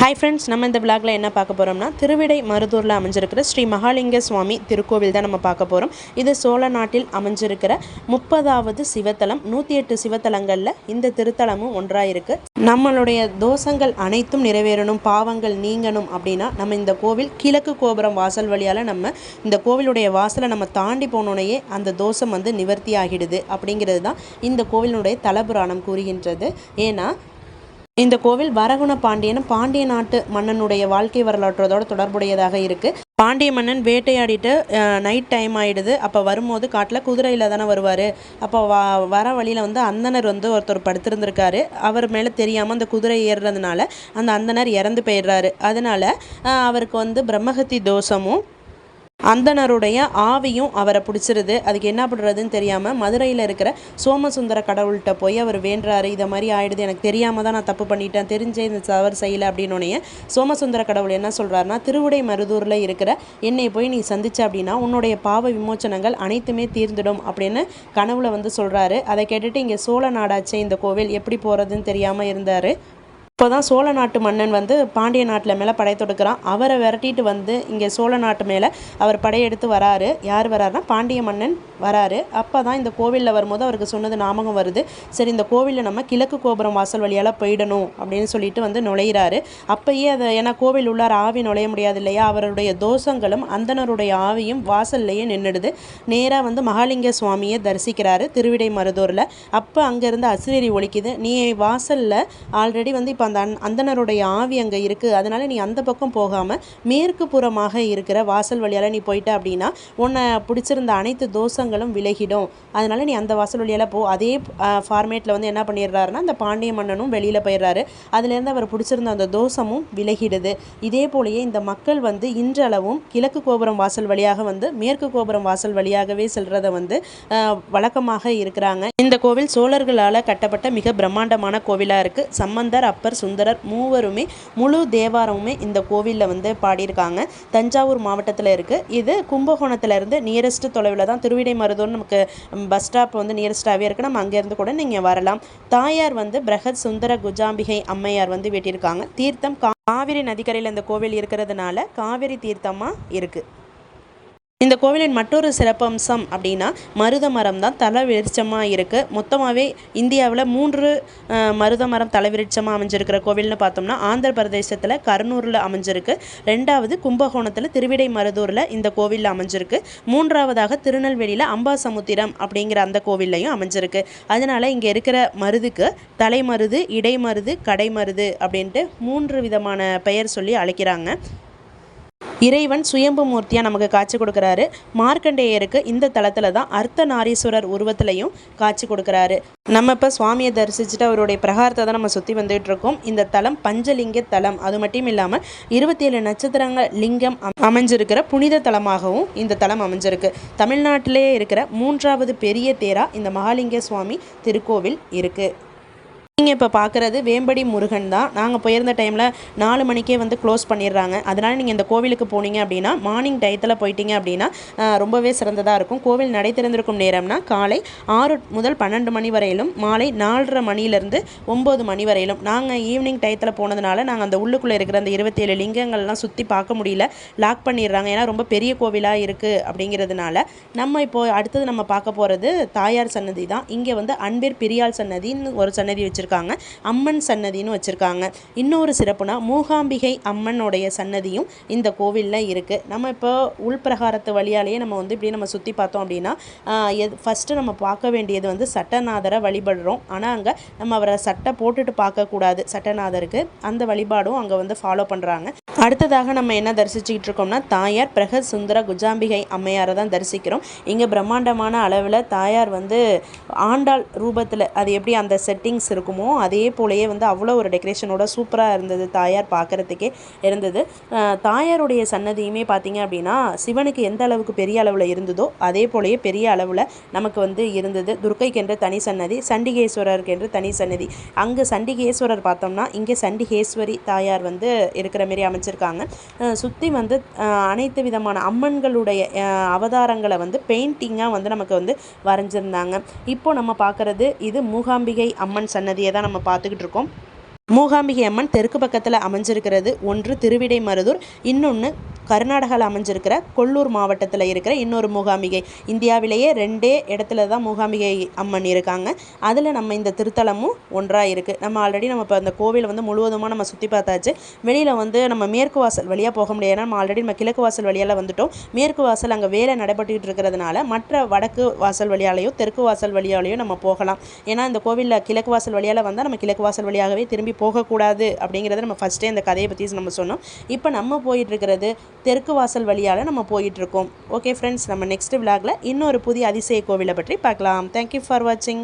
Hi friends நம்ம இந்த விளாகில் என்ன பார்க்க போகிறோம்னா திருவிடை மருதூரில் அமைஞ்சிருக்கிற ஸ்ரீ மகாலிங்க சுவாமி திருக்கோவில் தான் நம்ம பார்க்க போகிறோம் இது சோழ நாட்டில் அமைஞ்சிருக்கிற முப்பதாவது சிவத்தலம் நூற்றி எட்டு சிவத்தலங்களில் இந்த திருத்தலமும் ஒன்றாக இருக்குது நம்மளுடைய தோஷங்கள் அனைத்தும் நிறைவேறணும் பாவங்கள் நீங்கணும் அப்படின்னா நம்ம இந்த கோவில் கிழக்கு கோபுரம் வாசல் வழியால் நம்ம இந்த கோவிலுடைய வாசலை நம்ம தாண்டி போனோடனே அந்த தோஷம் வந்து நிவர்த்தி ஆகிடுது அப்படிங்கிறது தான் இந்த கோவிலுடைய தலபுராணம் கூறுகின்றது. ஏன்னா இந்த கோவில் வரகுண பாண்டியன் பாண்டிய நாட்டு மன்னனுடைய வாழ்க்கை வரலாற்றோட தொடர்புடையதாக இருக்குது பாண்டிய மன்னன் வேட்டையாடிட்டு நைட் டைம் ஆகிடுது அப்போ வரும்போது காட்டில் குதிரையில் தானே வருவார். அப்போ வ வர வழியில் வந்து அந்தனர் வந்து ஒருத்தர் படுத்திருந்திருக்காரு. அவர் மேலே தெரியாமல் அந்த குதிரை ஏறுறதுனால அந்த அந்தனர் இறந்து போயிடுறாரு. அதனால் அவருக்கு வந்து பிரம்மகத்தி தோஷமும் அந்தனருடைய ஆவியும் அவரை பிடிச்சிருது. அதுக்கு என்ன பண்ணுறதுன்னு தெரியாமல் மதுரையில் இருக்கிற சோமசுந்தர கடவுள்கிட்ட போய் அவர் வேண்டுறாரு. இதை மாதிரி ஆயிடுது. எனக்கு தெரியாமல் தான் நான் தப்பு பண்ணிட்டேன். தெரிஞ்சே இந்த தவறு செய்யலை அப்படின்னோடனே சோமசுந்தர கடவுள் என்ன சொல்கிறாருன்னா திருவுடை மருதூரில் இருக்கிற என்னை போய் நீ சந்திச்ச அப்படின்னா உன்னுடைய பாவ விமோச்சனங்கள் அனைத்துமே தீர்ந்துடும் அப்படின்னு கனவுல வந்து சொல்கிறாரு அதை கேட்டுட்டு இங்கே சோழ நாடாச்சே இந்த கோவில் எப்படி போகிறதுன்னு தெரியாமல் இருந்தார். இப்போ தான் சோழ நாட்டு மன்னன் வந்து பாண்டிய நாட்டில் மேலே படை தொடுக்கிறான். அவரை விரட்டிட்டு வந்து இங்கே சோழ நாட்டு மேலே அவர் படையெடுத்து வராரு. யார் வராருன்னா பாண்டிய மன்னன் வராரு. அப்போ தான் இந்த கோவிலில் வரும்போது அவருக்கு சொன்னது ஞாபகம் வருது. சரி இந்த கோவிலில் நம்ம கிழக்கு கோபுரம் வாசல் வழியால் போயிடணும் அப்படின்னு சொல்லிட்டு வந்து நுழையிறாரு. அப்பயே அதை ஏன்னா கோவில் உள்ளார் ஆவி நுழைய முடியாது இல்லையா? அவருடைய தோஷங்களும் அந்தனருடைய ஆவியும் வாசல்லையே நின்றுடுது நேராக வந்து மகாலிங்க சுவாமியை தரிசிக்கிறாரு திருவிடை மருதூரில். அப்போ அங்கேருந்து அசிரேரி ஒழிக்குது நீ வாசலில் ஆல்ரெடி வந்து இப்போ அந்த அந்தனருடைய ஆவி அங்கே இருக்குது அதனால் நீ அந்த பக்கம் போகாமல் மேற்கு புறமாக இருக்கிற வாசல் வழியால் நீ போயிட்ட அப்படின்னா உன்னை பிடிச்சிருந்த அனைத்து தோஷங்களும் விலகிடும். அதனால் நீ அந்த வாசல் வழியால் போ. அதே ஃபார்மேட்டில் வந்து என்ன பண்ணிடுறாருன்னா அந்த பாண்டிய மன்னனும் வெளியில் போயிடுறாரு. அதுலேருந்து அவர் பிடிச்சிருந்த அந்த தோஷமும் விலகிடுது. இதே போலயே இந்த மக்கள் வந்து இன்றளவும் கிழக்கு கோபுரம் வாசல் வழியாக வந்து மேற்கு கோபுரம் வாசல் வழியாகவே செல்றத வந்து வழக்கமாக இருக்கிறாங்க. இந்த கோவில் சோழர்களால் கட்டப்பட்ட மிக பிரம்மாண்டமான கோவிலாக இருக்குது சம்பந்தர் அப்பர் சுந்தரர் மூவருமே முழு தேவாரமுமே இந்த கோவிலில் வந்து பாடியிருக்காங்க. தஞ்சாவூர் மாவட்டத்தில் இருக்குது இது கும்பகோணத்துலேருந்து நியரஸ்ட் தொலைவில் தான் திருவிடை மருதூர் நமக்கு பஸ் ஸ்டாப் வந்து நியரஸ்ட்டாகவே இருக்குது நம்ம அங்கேருந்து கூட நீங்கள் வரலாம். தாயார் வந்து பிரகத் சுந்தர குஜாம்பிகை அம்மையார் வந்து வெட்டியிருக்காங்க. தீர்த்தம் காவிரி நதிக்கரையில் இந்த கோவில் இருக்கிறதுனால காவிரி தீர்த்தமாக இருக்குது இந்த கோவிலின் மற்றொரு சிறப்பம்சம் அப்படின்னா மருத மரம் தான் தலை விருட்சமாக இருக்குது மொத்தமாகவே இந்தியாவில் மூன்று மருத மரம் தலை விருட்சமாக அமைஞ்சிருக்கிற கோவில்னு பார்த்தோம்னா ஆந்திர பிரதேசத்தில் கர்னூரில் அமைஞ்சிருக்கு. ரெண்டாவது கும்பகோணத்தில் திருவிடை மருதூரில் இந்த கோவிலில் அமைஞ்சிருக்கு. மூன்றாவதாக திருநெல்வேலியில் அம்பாசமுத்திரம் அப்படிங்கிற அந்த கோவில்லையும் அமைஞ்சிருக்கு. அதனால் இங்கே இருக்கிற மருதுக்கு தலைமருது இடைமருது கடைமருது அப்படின்ட்டு மூன்று விதமான பெயர் சொல்லி அழைக்கிறாங்க. இறைவன் சுயம்பு மூர்த்தியாக நமக்கு காட்சி கொடுக்குறாரு. மார்க்கண்டேயருக்கு இந்த தளத்தில் தான் அர்த்த நாரீஸ்வரர் உருவத்திலையும் காட்சி கொடுக்குறாரு. நம்ம இப்போ சுவாமியை தரிசிச்சுட்டு அவருடைய பிரகாரத்தை தான் நம்ம சுற்றி வந்துகிட்டு இருக்கோம் இந்த தலம் பஞ்சலிங்க தலம். அது மட்டும் இல்லாமல் இருபத்தி ஏழு நட்சத்திரங்கள் லிங்கம் அமைஞ்சிருக்கிற புனித தலமாகவும் இந்த தலம் அமைஞ்சிருக்கு. தமிழ்நாட்டிலேயே இருக்கிற மூன்றாவது பெரிய தேரா இந்த மகாலிங்க சுவாமி திருக்கோவில் இருக்குது நீங்கள் இப்போ பார்க்குறது வேம்படி முருகன் தான். நாங்கள் போயிருந்த டைமில் நாலு மணிக்கே வந்து க்ளோஸ் பண்ணிடுறாங்க. அதனால் நீங்கள் இந்த கோவிலுக்கு போனீங்க அப்படின்னா மார்னிங் டயத்தில் போயிட்டீங்க அப்படின்னா ரொம்பவே சிறந்ததாக இருக்கும். கோவில் நடை திறந்திருக்கும் நேரம்னா காலை ஆறு முதல் பன்னெண்டு மணி வரையிலும் மாலை நாலரை மணிலேருந்து ஒம்பது மணி வரையிலும். நாங்கள் ஈவினிங் டயத்தில் போனதுனால நாங்கள் அந்த உள்ளுக்குள்ளே இருக்கிற அந்த இருபத்தேழு லிங்கங்கள்லாம் சுற்றி பார்க்க முடியல. லாக் பண்ணிடுறாங்க. ஏன்னா ரொம்ப பெரிய கோவிலாக இருக்குது அப்படிங்கிறதுனால நம்ம இப்போது அடுத்தது நம்ம பார்க்க போகிறது தாயார் சன்னதி தான். இங்கே வந்து அன்பிர் பிரியால் சன்னதின்னு ஒரு சன்னதி வச்சுருக்கோம் வச்சுருக்காங்க. அம்மன் சன்னதின்னு வச்சுருக்காங்க. இன்னொரு சிறப்புனா மூகாம்பிகை அம்மனுடைய சன்னதியும் இந்த கோவிலில் இருக்குது நம்ம இப்போ உள்பிரகாரத்து வழியாலேயே நம்ம வந்து இப்படி நம்ம சுற்றி பார்த்தோம் அப்படின்னா எது ஃபஸ்ட்டு நம்ம பார்க்க வேண்டியது வந்து சட்டநாதரை வழிபடுறோம். ஆனால் அங்கே நம்ம அவரை சட்டை போட்டுட்டு பார்க்கக்கூடாது. சட்டநாதருக்கு அந்த வழிபாடும் அங்கே வந்து ஃபாலோ பண்ணுறாங்க அடுத்ததாக நம்ம என்ன தரிசிச்சுக்கிட்டு இருக்கோம்னா தாயார் பிரகத் சுந்தர குஜாம்பிகை அம்மையாரை தான் தரிசிக்கிறோம். இங்கே பிரம்மாண்டமான அளவில் தாயார் வந்து ஆண்டாள் ரூபத்தில் அது எப்படி அந்த செட்டிங்ஸ் இருக்குமோ அதே போலயே வந்து அவ்வளோ ஒரு டெக்கரேஷனோட சூப்பராக இருந்தது தாயார் பார்க்குறதுக்கே இருந்தது. தாயாருடைய சன்னதியுமே பார்த்திங்க அப்படின்னா சிவனுக்கு எந்த அளவுக்கு பெரிய அளவில் இருந்ததோ அதே போலயே பெரிய அளவில் நமக்கு வந்து இருந்தது. துர்க்கைக்கென்று தனி சன்னதி சண்டிகேஸ்வரருக்கென்று தனி சன்னதி. அங்கே சண்டிகேஸ்வரர் பார்த்தோம்னா இங்கே சண்டிகேஸ்வரி தாயார் வந்து இருக்கிற மாரி அமைச்சு வச்சுருக்காங்க. சுற்றி வந்து அனைத்து விதமான அம்மன்களுடைய அவதாரங்களை வந்து பெயிண்டிங்காக வந்து நமக்கு வந்து வரைஞ்சிருந்தாங்க. இப்போ நம்ம பார்க்குறது இது மூகாம்பிகை அம்மன் சன்னதியை தான் நம்ம பார்த்துக்கிட்டு இருக்கோம். மூகாம்பிகை அம்மன் தெற்கு பக்கத்தில் அமைஞ்சிருக்கிறது. ஒன்று திருவிடைமருதூர் இன்னொன்று கர்நாடகாவில் அமைஞ்சிருக்கிற கொல்லூர் மாவட்டத்தில் இருக்கிற இன்னொரு மூகாம்பிகை. இந்தியாவிலேயே ரெண்டே இடத்துல தான் மூகாம்பிகை அம்மன் இருக்காங்க. அதில் நம்ம இந்த திருத்தலமும் ஒன்றாக இருக்குது நம்ம ஆல்ரெடி நம்ம இப்போ அந்த கோவிலை வந்து முழுவதுமாக நம்ம சுற்றி பார்த்தாச்சு. வெளியில் வந்து நம்ம மேற்கு வாசல் வழியாக போக முடியாது. ஏன்னா நம்ம ஆல்ரெடி நம்ம கிழக்கு வாசல் வழியால் வந்துட்டோம். மேற்கு வாசல் அங்கே வேலை நடைபெற்றுக்கிட்டு இருக்கிறதுனால மற்ற வடக்கு வாசல் வழியாலேயோ தெற்கு வாசல் வழியாலேயோ நம்ம போகலாம். ஏன்னா இந்த கோவிலில் கிழக்கு வாசல் வழியால் வந்தால் நம்ம கிழக்கு வாசல் வழியாகவே திரும்பி போகக்கூடாது அப்படிங்கிறத நம்ம ஃபஸ்ட்டே இந்த கதையை பற்றி நம்ம சொன்னோம். இப்போ நம்ம போயிட்டு இருக்கிறது தெற்கு வாசல் வழியால் நம்ம போயிட்டுருக்கோம். ஓகே ஃப்ரெண்ட்ஸ் நம்ம நெக்ஸ்ட் விலாகில் இன்னொரு புதிய அதிசய கோவிலை பற்றி பார்க்கலாம். தேங்க்யூ ஃபார் வாட்சிங்